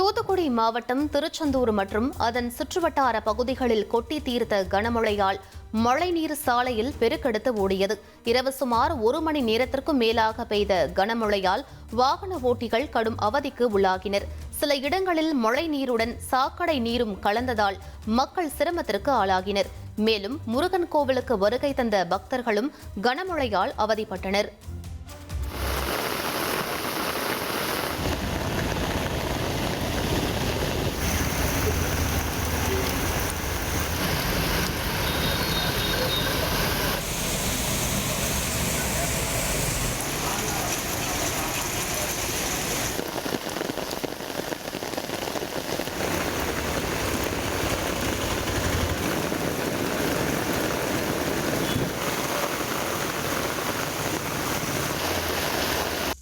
தூத்துக்குடி மாவட்டம் திருச்செந்தூர் மற்றும் அதன் சுற்றுவட்டார பகுதிகளில் கொட்டி தீர்த்த கனமழையால் மழைநீர் சாலையில் பெருக்கெடுத்து ஓடியது. இரவு சுமார் ஒரு மணி நேரத்திற்கும் மேலாக பெய்த கனமழையால் வாகன ஓட்டிகள் கடும் அவதிக்கு உள்ளாகினர். சில இடங்களில் மழை நீருடன் சாக்கடை நீரும் கலந்ததால் மக்கள் சிரமத்திற்கு ஆளாகினர். மேலும் முருகன் கோவிலுக்கு வருகை தந்த பக்தர்களும் கனமழையால் அவதிப்பட்டனர்.